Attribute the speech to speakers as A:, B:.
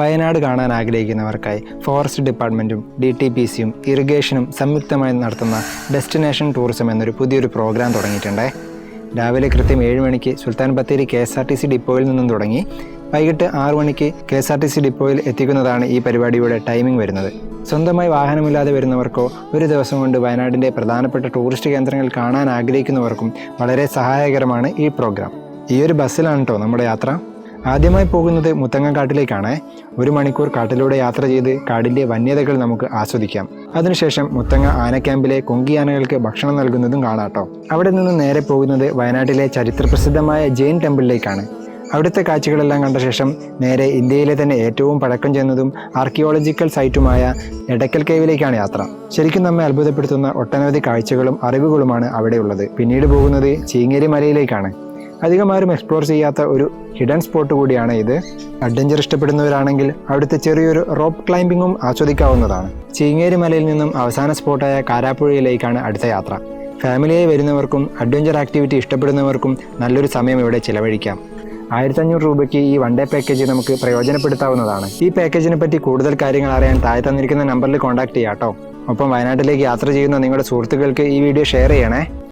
A: വയനാട് കാണാൻ ആഗ്രഹിക്കുന്നവർക്കായി ഫോറസ്റ്റ് ഡിപ്പാർട്ട്മെന്റും ഡി ടി പി സിയും ഇറിഗേഷനും സംയുക്തമായി നടത്തുന്ന ഡെസ്റ്റിനേഷൻ ടൂറിസം എന്നൊരു പുതിയൊരു പ്രോഗ്രാം തുടങ്ങിയിട്ടുണ്ടേ. രാവിലെ കൃത്യം ഏഴ് മണിക്ക് Sultan Bathery K S R T C ഡിപ്പോയിൽ നിന്നും തുടങ്ങി വൈകിട്ട് ആറു മണിക്ക് K S R T C ഡിപ്പോയിൽ എത്തിക്കുന്നതാണ് ഈ പരിപാടിയുടെ ടൈമിംഗ് വരുന്നത്. സ്വന്തമായി വാഹനമില്ലാതെ വരുന്നവർക്കോ ഒരു ദിവസം കൊണ്ട് വയനാടിന്റെ പ്രധാനപ്പെട്ട ടൂറിസ്റ്റ് കേന്ദ്രങ്ങൾ കാണാൻ ആഗ്രഹിക്കുന്നവർക്കും വളരെ സഹായകരമാണ് ഈ പ്രോഗ്രാം. ഈ ഒരു ബസ്സിലാണ് കേട്ടോ നമ്മുടെ യാത്ര? ആദ്യമായി പോകുന്നത് മുത്തങ്ങാട്ടിലേക്കാണ് ഒരു മണിക്കൂർ കാട്ടിലൂടെ യാത്ര ചെയ്ത് കാടിന്റെ വന്യതകൾ നമുക്ക് ആസ്വദിക്കാം. അതിനുശേഷം മുത്തങ്ങ ആന ക്യാമ്പിലെ കൊങ്കിയാനകൾക്ക് ഭക്ഷണം നൽകുന്നതും കാണാട്ടോ. അവിടെ നിന്ന് നേരെ പോകുന്നത് വയനാട്ടിലെ ചരിത്രപ്രസിദ്ധമായ ജെയിൻ ടെമ്പിളിലേക്കാണ്. അവിടുത്തെ കാഴ്ചകളെല്ലാം കണ്ട ശേഷം നേരെ ഇന്ത്യയിലെ തന്നെ ഏറ്റവും പഴക്കം ചെന്നതും ആർക്കിയോളജിക്കൽ സൈറ്റുമായ എടക്കൽ കേവിലേക്കാണ് യാത്ര. ശരിക്കും നമ്മെ അത്ഭുതപ്പെടുത്തുന്ന ഒട്ടനവധി കാഴ്ചകളും അറിവുകളുമാണ് അവിടെയുള്ളത്. പിന്നീട് പോകുന്നത് ചീങ്ങേരി മലയിലേക്കാണ്. അധികം ആരും എക്സ്പ്ലോർ ചെയ്യാത്ത ഒരു ഹിഡൻ സ്പോട്ട് കൂടിയാണ് ഇത്. അഡ്വഞ്ചർ ഇഷ്ടപ്പെടുന്നവരാണെങ്കിൽ അവിടുത്തെ ചെറിയൊരു റോപ്പ് ക്ലൈംബിങ്ങും ആസ്വദിക്കാവുന്നതാണ്. ചീങ്ങേരി മലയിൽ നിന്നും അവസാന സ്പോട്ടായ കാരാപ്പുഴയിലേക്കാണ് അടുത്ത യാത്ര. ഫാമിലിയായി വരുന്നവർക്കും അഡ്വഞ്ചർ ആക്ടിവിറ്റി ഇഷ്ടപ്പെടുന്നവർക്കും നല്ലൊരു സമയം ഇവിടെ ചിലവഴിക്കാം. ആയിരത്തഞ്ഞൂറ് രൂപയ്ക്ക് ഈ വൺ ഡേ പാക്കേജ് നമുക്ക് പ്രയോജനപ്പെടുത്താവുന്നതാണ്. ഈ പാക്കേജിനെ പറ്റി കൂടുതൽ കാര്യങ്ങൾ അറിയാൻ താഴെ തന്നിരിക്കുന്ന നമ്പറിൽ കോൺടാക്ട് ചെയ്യാം കേട്ടോ ഒപ്പം വയനാട്ടിലേക്ക് യാത്ര ചെയ്യുന്ന നിങ്ങളുടെ സുഹൃത്തുക്കൾക്ക് ഈ വീഡിയോ ഷെയർ ചെയ്യണേ.